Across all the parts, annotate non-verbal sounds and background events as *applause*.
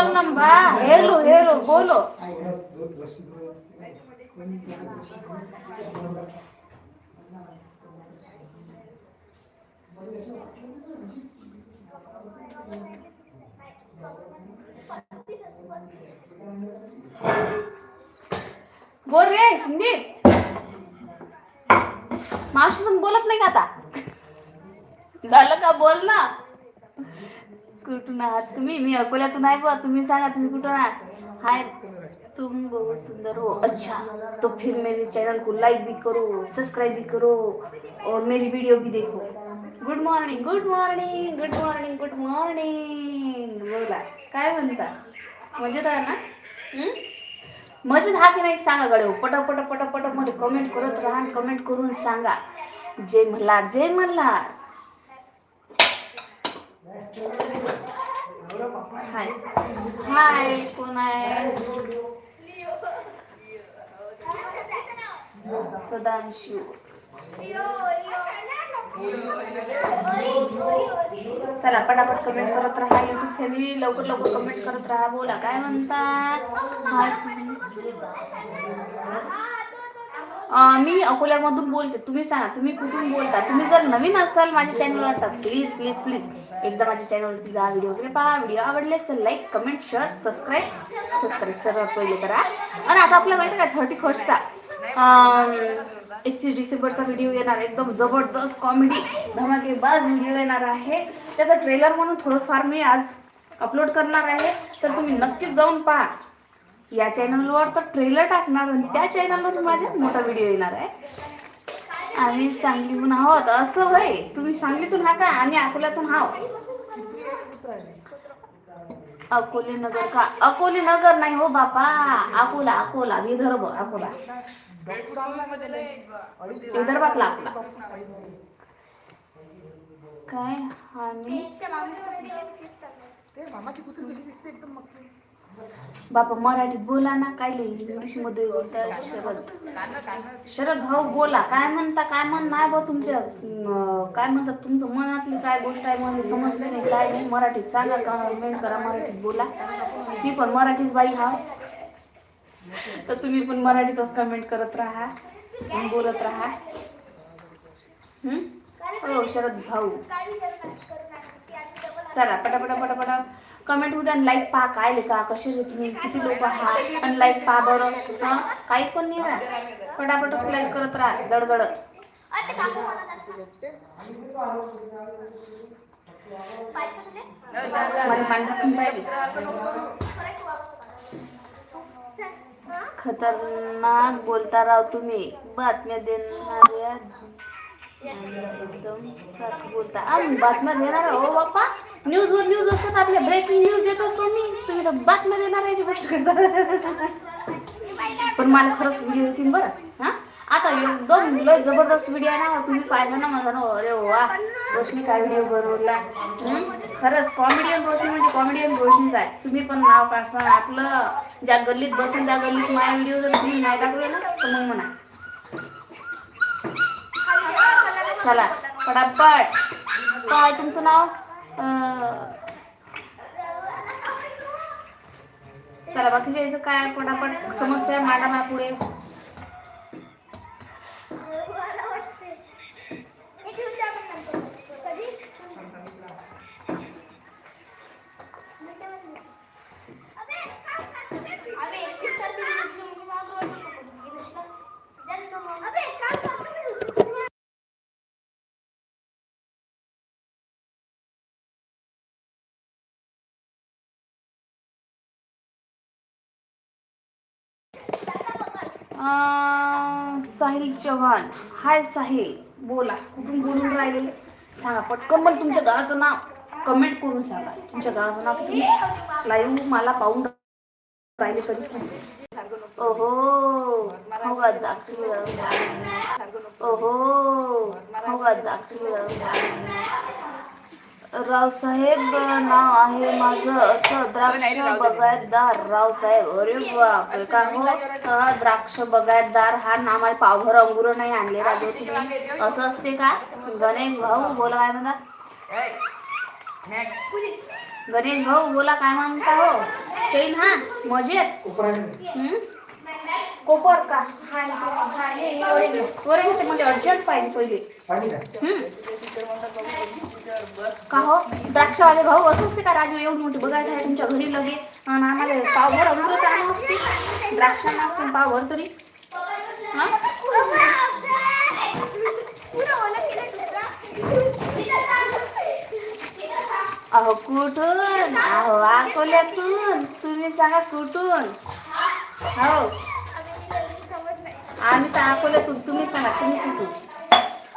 मावशी बोल बा हेलो हेलो बोलो बोल रे सिंधी मावशी संग बोलत नाही का आता? झालं का? बोल ना. कुठून आहात तुम्ही? मी अकोल्यातून आहे बुवा. तुम्ही सांगा तुम्ही कुठून आहात? हाय. तुम बहुत सुंदर हो. अच्छा. तो फिर मेरे चैनल को लाइक भी करो सब्सक्राइब भी करो और मेरी वीडियो भी देखो. Good morning good morning good morning good morning बोला. काय म्हणता? मजेत आहे ना? मजेत हा की नाही सांगा गडे पट पट पट पटमध्ये कमेंट करत राहा कमेंट करून सांगा. जय मल्हार जय मल्हार. हाय हाय कोण आहे सदांशू चला पटापट कमेंट करत राहा युट्यूब फॅमिली लवकर लवकर कमेंट करत राहा बोला काय म्हणतात मी अकोल्यामधून बोलते. तुम्ही सांगा तुम्ही कुठून बोलता? तुम्ही जर नवीन असाल माझ्या चॅनलवर तर प्लीज प्लीज प्लीज एकदा माझ्या चॅनलवरती जा व्हिडिओ वगैरे पहा. व्हिडिओ आवडलेस तर like comment share subscribe subscribe सर्वात पहिले करा. आणि आता आपल्याला माहिती आहे का थर्टी फर्स्टचा एकतीस डिसेंबरचा व्हिडिओ येणार एकदम जबरदस्त कॉमेडी धमाकेबाज व्हिडिओ येणार आहे. त्याचा ट्रेलर म्हणून थोडंफार मी आज अपलोड करणार आहे. तर तुम्ही नक्कीच जाऊन पहा. या चॅनलवर तर ट्रेलर टाकणार आणि त्या चॅनलवर माझा मोठा व्हिडिओ येणार आहे. आम्ही सांगलीहून आहोत. असं होय. तुम्ही सांगलीतून हा का आम्ही अकोल्यातून आहोत. अकोले नगर का? अकोले नगर नाही हो बापा. अकोला अकोला विदर्भ अकोला. विदर्भातला अकोला. काय? आम्ही बापा मराठीत बोला ना काय इंग्लिशमध्ये बोलता शरद. शरद भाऊ बोला. काय म्हणता काय म्हण नाही भाऊ तुमच्या काय म्हणतात तुमचं मनातली काय गोष्ट आहे मला समजलं नाही काय नाही. मराठीत सांगा कमेंट करा मराठीत बोला. मी पण मराठीच बाई हा. तर तुम्ही पण मराठीतच कमेंट करत राहा बोलत राहा. हम्म? हो शरद भाऊ. चला पटापटा पटापटा. कमेंट होऊ द्या आणि लाईक पहा काय लिहा कसे तुम्ही किती लोक आहात आणि लाईक पहा बरं. हा काही पण नाही राहा पटापट लाईक करत राहा दडदड खतरनाक बोलता राव तुम्ही. बातम्या देणाऱ्या एकदम सारखं बोलता. आम्ही बातम्या देणार हो बाप्पा. न्यूज वर न्यूज असतात आपल्या ब्रेकिंग न्यूज देत असतो मी. तुम्ही तर बातम्या देणार याची गोष्ट करता. पण मला खरंच व्हिडिओ येतील बरं. हा? आता एकदम लय जबरदस्त व्हिडिओ आहे ना तुम्ही पाहिजे ना माझा ना अरे वा. रोशनी काय व्हिडिओ बनवला? खरंच कॉमेडियन रोशनी म्हणजे कॉमेडियन रोशनीच आहे. तुम्ही पण नाव काढसा. आपलं ज्या गल्लीत बसेल त्या गल्लीत माझा व्हिडिओ जर तुम्ही नाही दाखवले ना तर मग म्हणा. चला पटापट. काय तुमचं नाव? चला बाकीच्या याचं काय पटापट समस्या मांडा ना पुढे. साहिल चव्हाण. हाय साहिल बोला कुठून बोलून राहिले? सांगा पटकन मला तुमच्या गावाचं नाव कमेंट करून सांगा. तुमच्या गावाचं नाव तुम्ही लाईव्ह मला पाहून राहिले कधी तुम्ही ओहो हो का ओहो हो रावसाहेब नाव आहे माझं असं द्राक्ष बगायतदार रावसाहेब. अरे बापरे का हो? द्राक्ष बगायतदार हा नाम आहे पावभर अंगुर नाही आणले राजू तुम्ही. असं असते का? गणेश भाऊ बोला काय म्हणता गणेश भाऊ बोला काय म्हणता हो? चैन हा? मजेत? कोपर का? हाय हाय वरे म्हणजे अर्जंट पाहिजे पहिले का हो? द्राक्षवाले भाऊ असं असते का राजू? एवढी मोठी बघायला आहे तुमच्या घरी लगे. आणि आम्हाला पावभर अमृत आणून असते. द्राक्षांना असते पावभर तरी. अहो कुठून? अहो अकोल्यातून. तुम्ही सांगा कुठून? हो. आम्ही तर अकोल्यातून तुम्ही सांगा तुम्ही कुठून?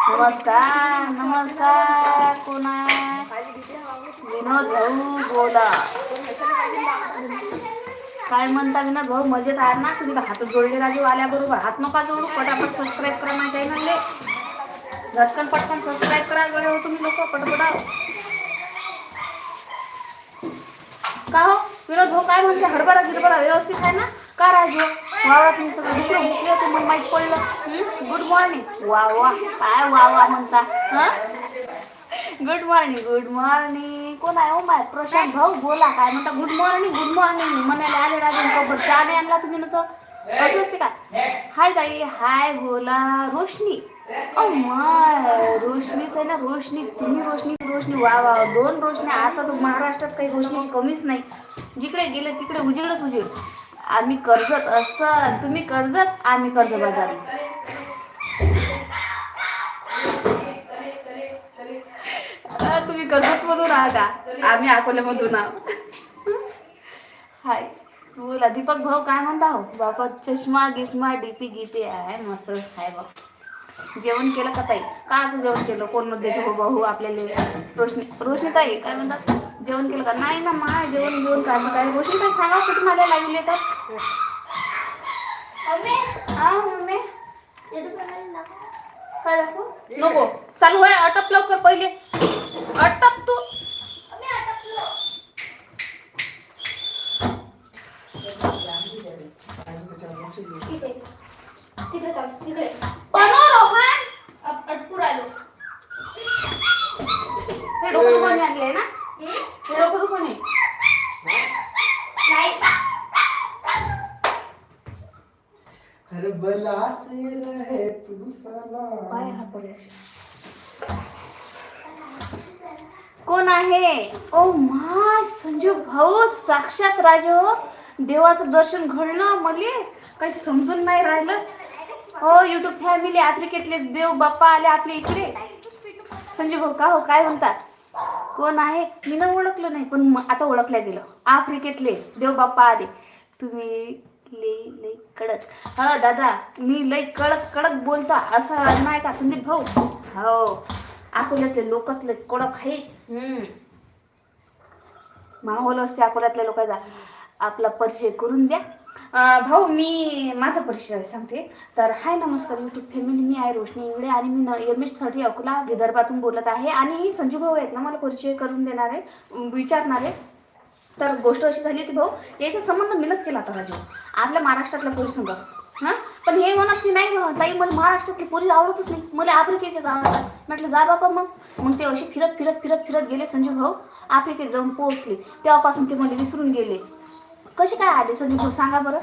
नमस्कार नमस्कार कोण विनोद भाऊ बोला. काय म्हणता विनोद भाऊ मजेत आहे ना? तुम्ही तर हात जोडले राजू आल्याबरोबर. हात नका जोडू पटापट सबस्क्राईब करा माझ्या चॅनलले झटकन पटकन सबस्क्राईब करा गळे हो तुम्ही लोक पटपटा का हो? विनोद भाऊ काय म्हणते? हरभरा गिरबरा व्यवस्थित आहे ना? का राजू? वावरात सगळं दुकडं घुसले होते माहीत पडलं गुड मॉर्निंग वा वा काय वा वा म्हणता हां? गुड मॉर्निंग गुड मॉर्निंग कोण आहे हो माय प्रशांत भाऊ बोला काय म्हणता? गुड मॉर्निंग गुड मॉर्निंग म्हणायला आले राजन कबर चहा नाही आणला तुम्ही ना तर? असं असते का? हाय ताई हाय बोला. रोशनी. ओ माय रोशनीच आहे ना रोशनी. तुम्ही रोशनी रोशनी. वा वा दोन रोशनी. आता तर महाराष्ट्रात काही रोशनीची कमीच नाही. जिकडे गेले तिकडे उजेडच उजेड. आम्ही कर्जत असं तुम्ही कर्जत आम्ही कर्ज बाजार. तुम्ही कर्जत मधून आहा का आम्ही अकोल्यामधून आहोत. हाय. बोला दीपक भाऊ काय म्हणता हो? बाबा चष्मा गिष्मा डीपी गीते आहे मस्त हाय बा. जेवण केलं का ताई? का असं जेवण केलं? कोणमध्ये हो भाऊ आपल्याला रोशनी रोशनी ताई काय म्हणतात? जेवण केलं का? नाही ना मा जेवण जेवण काय काय? रोशनी ताई सांगा कुठून मला लाईव्ह येतात? हा मम्मी? काय दाखवू? नको. चालू आहे अटप लवकर पहिले. अटप तू. तिकडे चाल तिकडे. बनव कोण आहे? ओ मा संजीव भाऊ साक्षात राजो. देवाचं दर्शन घडलं मले. काही समजून नाही राहिलं. हो युट्यूब फॅमिली आफ्रिकेतले देव बाप्पा आले आपल्या इकडे. संजीव भाऊ का हो काय म्हणतात? कोण आहे? मी ना ओळखलं नाही पण आता ओळखल्या गेलं. आफ्रिकेतले देव बाप्पा आले. तुम्ही लई लई कडक. हा दादा मी लई कडक कडक बोलता. असं नाही का संदीप भाऊ? हो. अकोल्यातले लोकच लई कडक आहे. माहोल असते अकोल्यातल्या लोकांचा. आपला परिचय करून द्या. भाऊ मी माझा परिचय सांगते. तर हाय नमस्कार यूट्यूब फॅमिली मी आहे रोशनी इंगळे आणि मी एम एस थर्टी अकोला विदर्भातून बोलत आहे. आणि संजू भाऊ आहेत ना मला परिचय करून देणार आहे विचारणार आहे तर गोष्ट अशी झाली होती भाऊ याचा संबंध मीनच केला होता राजू आपल्या महाराष्ट्रातल्या पोलीस संघ हा? पण हे म्हणत की नाही ताई मला महाराष्ट्रातली पोरी आवडतच नाही. मला आफ्रिकेच्याच आवडतात म्हटलं जा बाबा मग. मग ते असे फिरत फिरत फिरत फिरत गेले संजू भाऊ. आफ्रिकेत जाऊन पोहोचले. तेव्हापासून ते मला विसरून गेले. कसे काय आले संजू भाऊ सांगा बरं.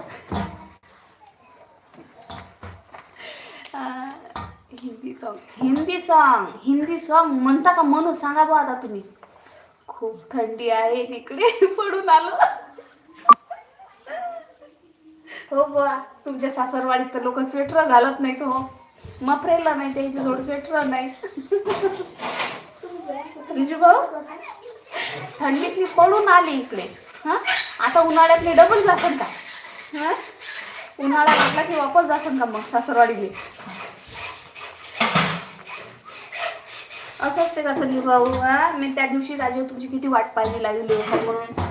Hindi song Hindi song Hindi song म्हणता का म्हणू? सांगा बा आता तुम्ही. खूप थंडी आहे तिकडे *laughs* पडून आलो. हो बा तुमच्या सासरवाडीत तर लोक स्वेटर घालत नाहीत हो. मफरेला नाही त्याचे जोड स्वेटर नाही. संजू भाऊ थंडीतली पडून आली इकडे. हा? आता उन्हाळ्यातले डबल जासन का? हा? उन्हाळा म्हटला की वापस जासन का मग सासरवाडीले? असं असते का संजू भाऊ? हा? मी त्या दिवशी राजीव तुमची किती वाट पाहिली लागली म्हणून.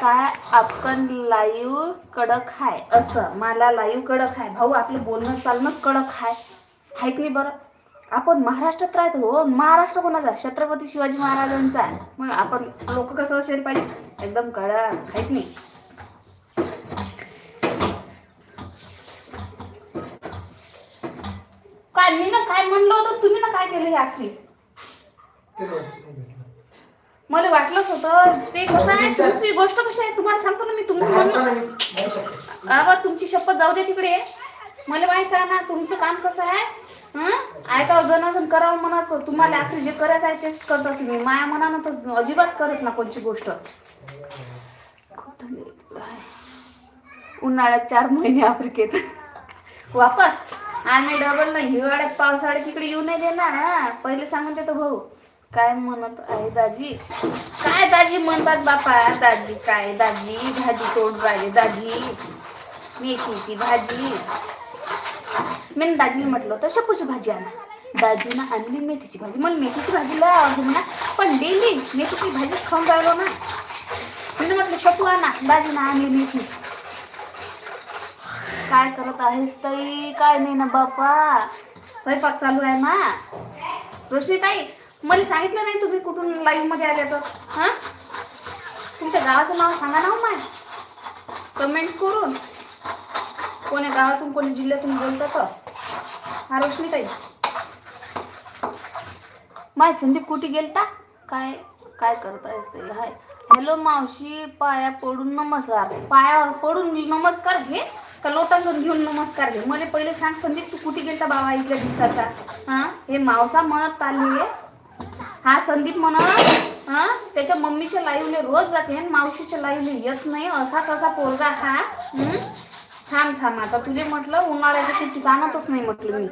काय आपण लाईव्ह कडक हाय? असं मला लाईव्ह कडक हाय. भाऊ आपलं बोलणं चालणंच कडक हाय. हाय की नाही बरं? आपण महाराष्ट्रात राहतो हो. महाराष्ट्र कोणाचा? छत्रपती शिवाजी महाराजांचा. आहे. मग आपण लोक कसं असेल पाहिजे? एकदम कडक. हाय की नाही? काय मी ना काय म्हणलं होतं तुम्ही ना काय केलं आखरी. मला वाटलंच होतं ते कसं आहे दुसरी गोष्ट कशी आहे तुम्हाला सांगतो ना मी तुम्ही दहा म्हणलं रुपये नाही, नाही शक्य. अबा तुमची शपथ जाऊ दे तिकडे. मला माहीत आहे ना तुमचं काम कसं आहे हं? ऐकावं जनाजन करावं म्हणाचं तुम्हाला आखरी जे करायचं आहे तेच करता तुम्ही. माया मनानं तर अजिबात करत ना कोणची गोष्ट. उन्हाळ्यात चार महिने आफ्रिकेत. वापस. आणि डबल ना हिवाळ्यात पावसाळ्यात तिकडे येऊ नाही देणार हा. पहिले सांगून देतो भाऊ. काय म्हणत आहे दाजी? काय दाजी म्हणतात बापा? दाजी काय? दाजी भाजी तोड राहिले. दाजी मेथीची भाजी. मी दाजीला म्हटलं होतं शपूची भाजी आणा. दाजीनं आणली मेथीची भाजी. मला मेथीची भाजी लय आवडते म्हणा. पण डेली मेथीची भाजीच खाऊन राहिलो ना. मी म्हटलं शपू आणा. दाजीनं आणली मेथी. काय करत आहेस ताई? काय नाही ना बापा. स्वयंपाक चालू आहे ना? रोशनी ताई मला सांगितलं नाही तुम्ही कुठून लाईव्हमध्ये आले तर. हां? तुमच्या गावाचं नाव सांगा ना हो माय कमेंट करून. कोण्या गावातून कोणी जिल्ह्यातून बोलतं तर. हा रोशनी ताई माय संदीप कुठे गेलता? काय? काय करतायस ते? हाय. हॅलो मावशी पाया पडून नमस्कार. पायावर पडून मी नमस्कार घे का लोटांतून घेऊन नमस्कार घे? मला पहिले सांग संदीप तू कुठे गेलता बाबा इथल्या दिवसाचा? हा? हे मावसा म्हणत चालली हा संदीप म्हणत हा? त्याच्या मम्मीच्या लाईव्हले रोज जाते आणि मावशीच्या लाईव्हले येत नाही. असा कसा पोरगा हा? थांब थांब आता. तुले म्हटलं उन्हाळ्याच्या सुट्टीत आणतच नाही म्हटलं मी.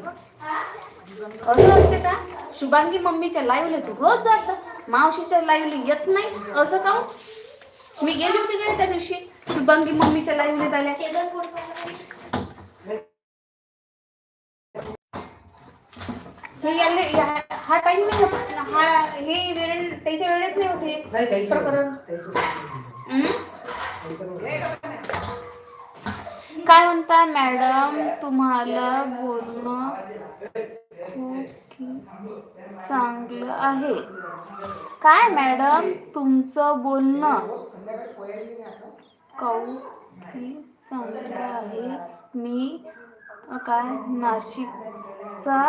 असं असते का? शुभांगी मम्मीच्या लाईव्हले तू रोज जात मावशीच्या लाईव्हले येत नाही. असं का हो? मी गेली होती गेले त्या दिवशी. शुभांगी मम्मीच्या लाईव्हले आल्या. हे याले हा टाइम नाही होता हा हे वेळ त्याच्या वेळेत नाही होते. प्रकरण. काय म्हणता मॅडम तुम्हाला बोलणं ओके. चांगलं आहे. काय मॅडम तुमचं बोलणं? संध्याकाळी कौकी चांगलं आहे. मी काय नाशिकचा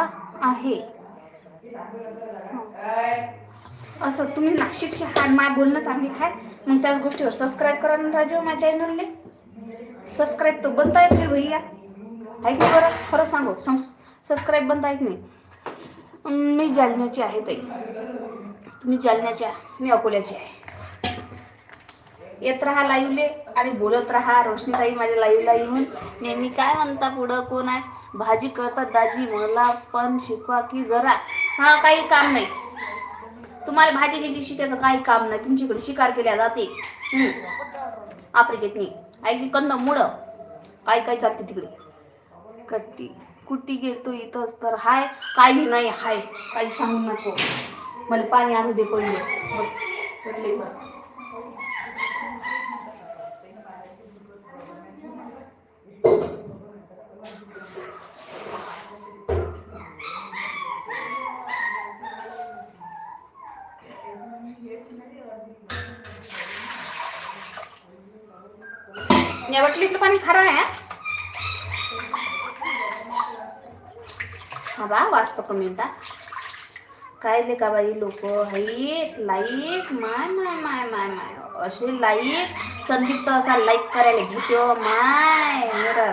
आहे. असं तुम्ही नाशिकचे हाय माय बोलणं चांगली आहे. मग त्याच गोष्टीवर सबस्क्राईब करा ना राजू माझ्या चॅनलने सबस्क्राईब तो बनता येत रे भैया. ऐक नाही बरं खरं सांगू सबस्क्राईब बनता येत नाही? मी जालन्याची आहे ताई. तुम्ही जालन्याची आहे मी अकोल्याची आहे. येत राहा लाईवले आणि बोलत राहा. रोशनीताई माझ्या लाईव्हला येऊन नेहमी काय म्हणता पुढं कोण आहे? भाजी करतात दाजी मला पण शिकवा की जरा. हा काही काम नाही. तुम्हाला भाजी घ्यायची शिकायचं काही काम नाही. तुमच्याकडे शिकार केल्या जाते. आफ्रिकेतनी. ऐकली कंद मुळं. काय काय चालते तिकडे? कट्टी. कुट्टी गेलतो इथंच तर हाय काही नाही हाय. काही सांगू नको. मला पाणी आणू दे पहिले. पडले या बाटलीतलं पाणी खरं आहे हा? बा वाचतो कमेंटात काय ले का बाई लोक? आहेत लाईक माय माय माय माय माय. असे लाईक संदीप तर असा लाईक करायला घेतो माय मेरा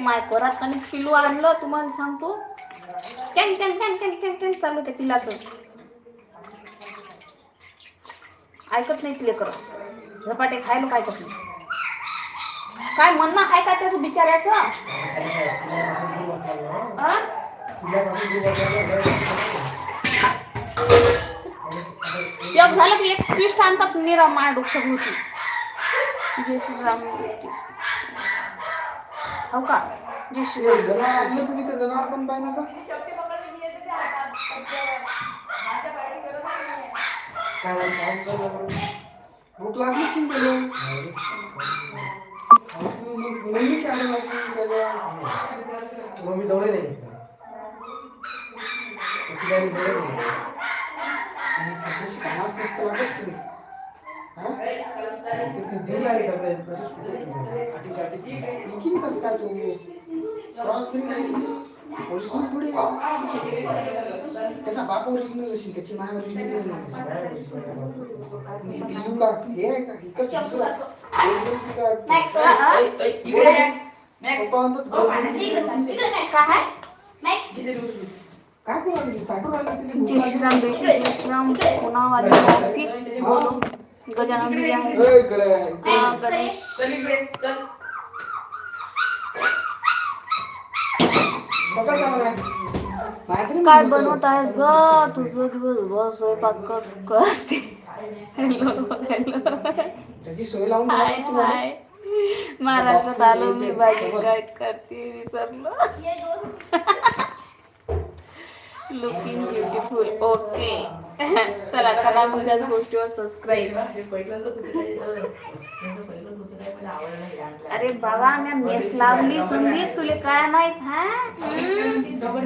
माय कोरात कणिक पिलू आणलं तुम्हाला सांगतो. Can can can can can can चालू ते पिलाचं. ऐकत नाही तिले कर झपाटे खायला काय करत? नाही काय म्हणणं काय का त्याचं बिचाऱ्याचं? एक झालं की एक ट्विस्ट आणतात, निरा माय डोक्यात होती जय श्रीराम हो का? जय श्रीराम तुम्ही ते जनावर पण पाहिजे? भूक लागली असेल पहिले. मग मम्मी त्याच्याजवळ नाही कामाच नसतं लागत तुम्ही हा? लागली सगळे अटीसाठी कसं काय तू क्रॉस बिल नाही ओरिजिनल थोडी आहे. त्याचा बाप ओरिजिनल असेल त्याची माय ओरिजिनल नाही दिलू का हे आहे का इकडचं दुसरं. original ती काय? Max, हा, हा. पप्पा म्हणतात original. काय करू लागली? चाटू लागली तिने भूक जय लागली. श्रीराम बेटी जय श्रीराम पुन्हा मावशी बोलो गजानन दिदी आहे ए, इकडे आहे, इकडे हा, आहे. गणेश पकड का मला? नाहीतरी काय बनवत आहेस ग? तुझं दिवसभर स्वयंपाक कस महाराष्ट्रात आलो मी भाजी काय करते? विसरलो. लुकिंग ब्युटिफुल ओके चला करा मग त्याच गोष्टीवर सबस्क्राईब अरे बाबा मी मेस लावली संदीप तुले काय माहीत हा?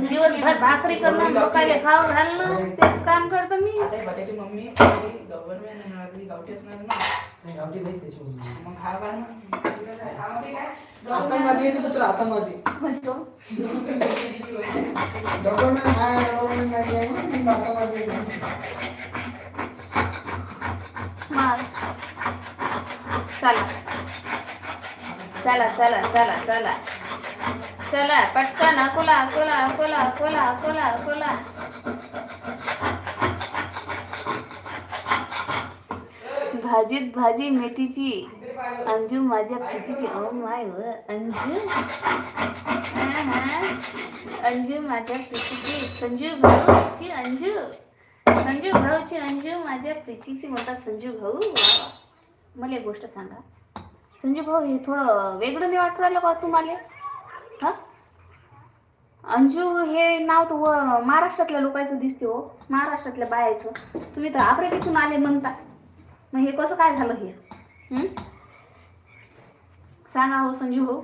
दिवसभर भाकरी करणं लोकांना खाऊ घालणं तेच काम करतो मी. ना नाही, नाहीच त्याची मुलगी. मग हा काय आम्हाला काय पुत्र आहे. मार. चला. चला चला चला चला. चला पटकन अकोला अकोला अकोला अकोला अकोला अकोला. भाजीत भाजी मेथीची. अंजू माझ्या प्रीतीची ओ माय व अंजू. अंजू माझ्या प्रीतीची संजू भाऊची अंजू. संजू भाऊची अंजू माझ्या प्रीतीची म्हणतात संजू भाऊ. मला एक गोष्ट सांगा. संजू भाऊ हे थोडं वेगळं नाही वाटू राहिलं का तुम्हाला? हा? अंजू हे नाव तर व महाराष्ट्रातल्या लोकांचं दिसते हो. महाराष्ट्रातल्या बायाचं. तुम्ही तर आफ्रिकेतून आले म्हणता. मग हे कसं काय झालं हे? सांगा हो संजू भाऊ.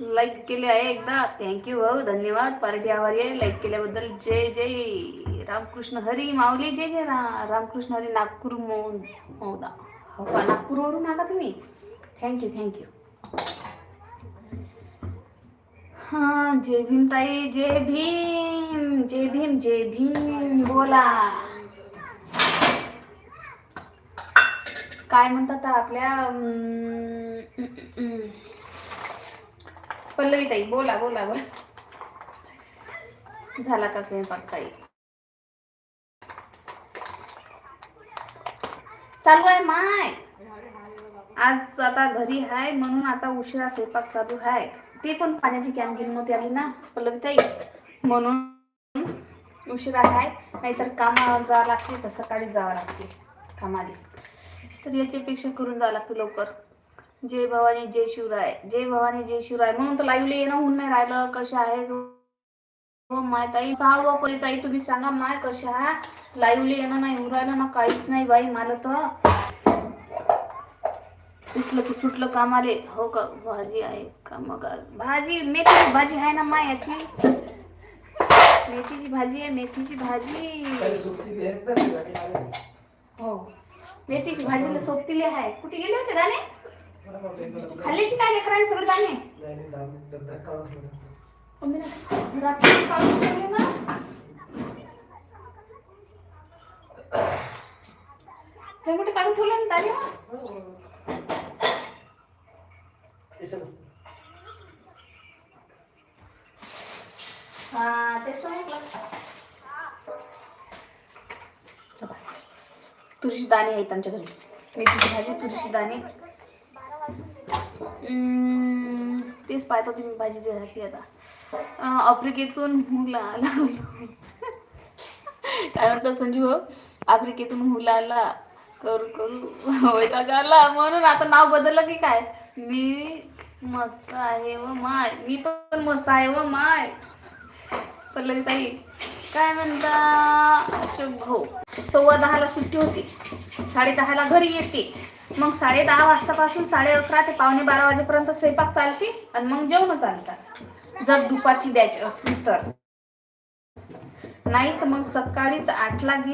लाईक केले आहे एकदा. थँक्यू भाऊ. धन्यवाद. पार्टी आभारी आहे. लाईक केल्याबद्दल जय जय. रामकृष्ण हरी माऊली. जय जय रा रामकृष्ण हरी नागपूर मौदा. हो का? नागपूरवरून आला तुम्ही? थँक्यू थँक्यू हां जय भीमताई जय भीम. जय भीम जय भीम बोला. काय म्हणतात आपल्या पल्लवी ताई बोला बोला बोला. झाला का स्वयंपाक ताई? चालू आहे माय. आज आता घरी आहे म्हणून आता उशिरा स्वयंपाक चालू आहे ते पण पाण्याची कॅन घेऊन नव्हती आली ना पल्लवी ताई म्हणून उशिरा आहे. नाहीतर कामावर जावं लागते तर सकाळी जावं लागते कामाला. तर याच्यापेक्षा करून जावं लागते लवकर. जय भवानी जय शिवराय. जय भवानी जय शिवराय. म्हणून तर लाईव्हला येणं होऊन नाही राहिलं. कशा आहे हो माय ताई. सहावं परी ताई तुम्ही सांगा माय कशा लाईव्हला येणं नाही होऊन राहिलं ना काहीच नाही बाई मला तर. उठलं की सुटलं कामाले. हो का भाजी आहे का मग भाजी मेथीची भाजी आहे ना माय याची? मेथीची भाजी आहे मेथीची भाजी. हो. मेथीची भाजीला सोबतीले आहे. कुठे गेले होते दाणे? खाल्ले की काय लेकरांनी सगळे दाणे? रात्री काढून ठेवले ना हे कुठे काढून ठेवले ना दाणे याच्यात असतं. हा तेच म्हटलं. तुरीची दाणे आहेत आमच्या घरी. मेथीची भाजी तुरीची दाणे. तेच पाहतो तुम्ही भाजी जी आता. आफ्रिकेतून हुला आला काय म्हणतात संजीव आफ्रिकेतून हुला आला करू. करू वैताग आला म्हणून आता नाव बदललं की काय? मी मस्त आहे व माय. मी पण मस्त आहे व माय. पल्लवी ताई काय म्हणता? अशोक हो. भाऊ सव्वा दहाला सुट्टी होती. साडे दहाला घरी येते. मग साडे दहा वाजतापासून साडे अकरा ते पावणे बारा वाजेपर्यंत स्वयंपाक चालते आणि मग जेवण चालतात जर दुपारची बॅच असली तर. नाही तर मग सकाळीच आठला गेली